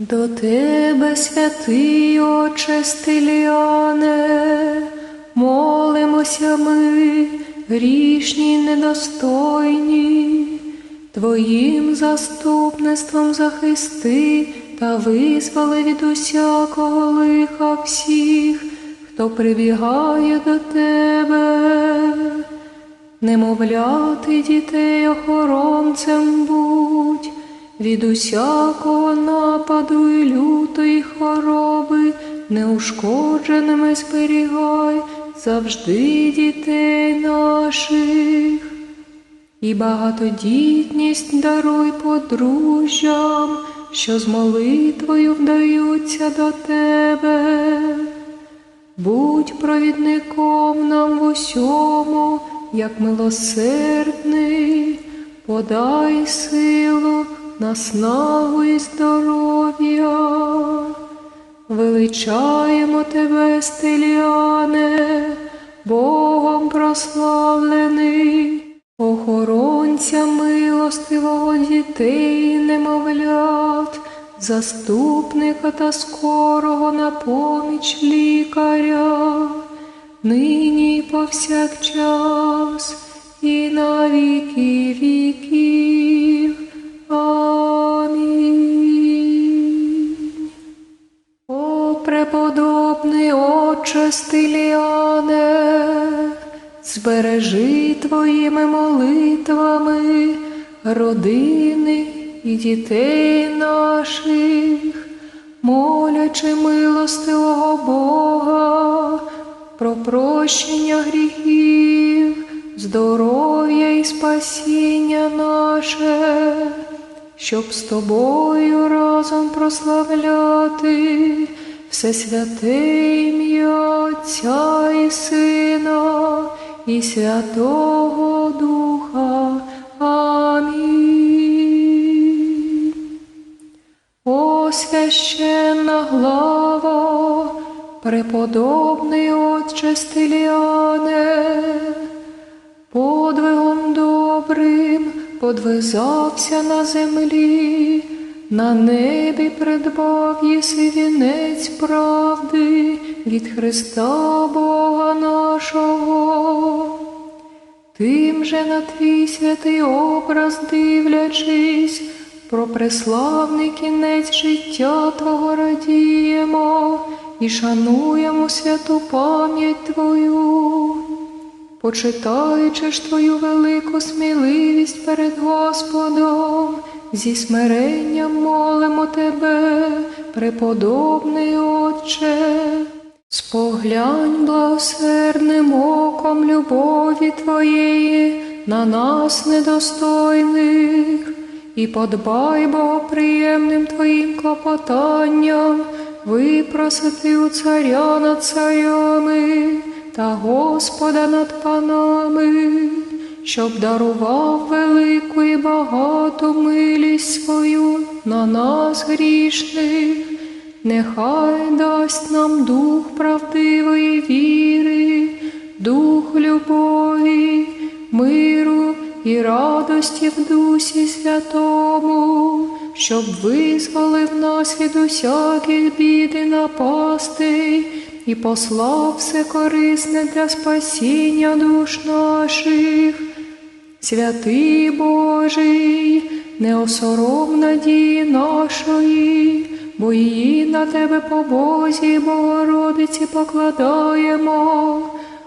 До тебе, святий Отче Стиліане, молимося ми, грішні недостойні, Твоїм заступництвом захисти та визволи від усякого лиха всіх, хто прибігає до тебе. Немовляти дітей охоронцем будь, від усякого нападу і лютої хвороби, неушкодженими зберігай завжди дітей наших. І багатодітність даруй подружжям, що з молитвою вдаються до тебе. Будь провідником нам в усьому, як милосердний, подай силу, наснагу і здоров'я. Величаємо тебе, Стеліане, Богом прославлений, охоронця милостивого дітей немовлят, заступника та скорого на поміч лікаря, нині повсякчас і на віки віків. Преподобний Отче Стиліане, збережи твоїми молитвами родини і дітей наших, молячи милостивого Бога про прощення гріхів, здоров'я і спасіння наше щоб з тобою разом прославляти все ім'я Отця і Сина і Святого Духа. Амінь. О священна глава, преподобний Отче Стиліане, подвигом добрим подвизався на землі, на небі придбав єси вінець правди від Христа Бога нашого. Тим же на твій святий образ дивлячись, про преславний кінець життя Твого радіємо і шануємо святу пам'ять Твою. Почитаючи ж твою велику сміливість перед Господом, зі смиренням молимо тебе, преподобний Отче, споглянь благосердним оком любові Твоєї на нас недостойних, і подбай богоприємним Твоїм клопотанням, випросити у царя над царями та Господа над панами, щоб дарував велику і багату милість на нас грішних, нехай дасть нам дух правдивої віри, дух любові, миру і радості в Дусі Святому, щоб визволив нас від усяких бід і напастей і послав все корисне для спасіння душ наших. Святий Божий, не осором надії нашої, бо її на тебе по Бозі, Богородиці покладаємо,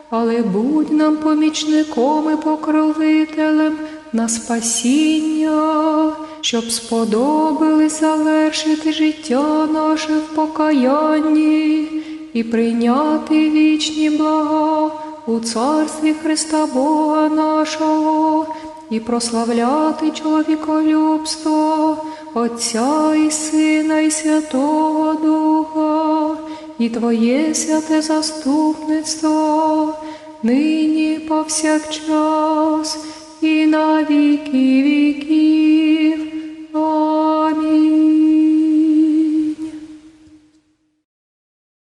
але будь нам помічником і покровителем на спасіння, щоб сподобали завершити життя наше в покаянні і прийняти вічні блага у царстві Христа Бога нашого, і прославляти чоловіколюбство, Отця і Сина, і Святого Духа, і Твоє святе заступництво, нині повсякчас і на віки віків.